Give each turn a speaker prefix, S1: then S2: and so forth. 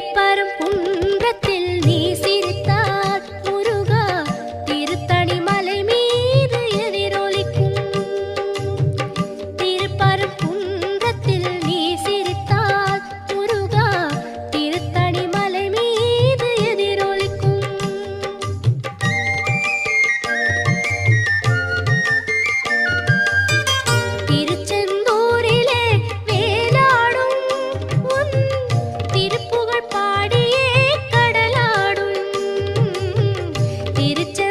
S1: திருப்பரம் குன்றத்தில் நீசி Trichy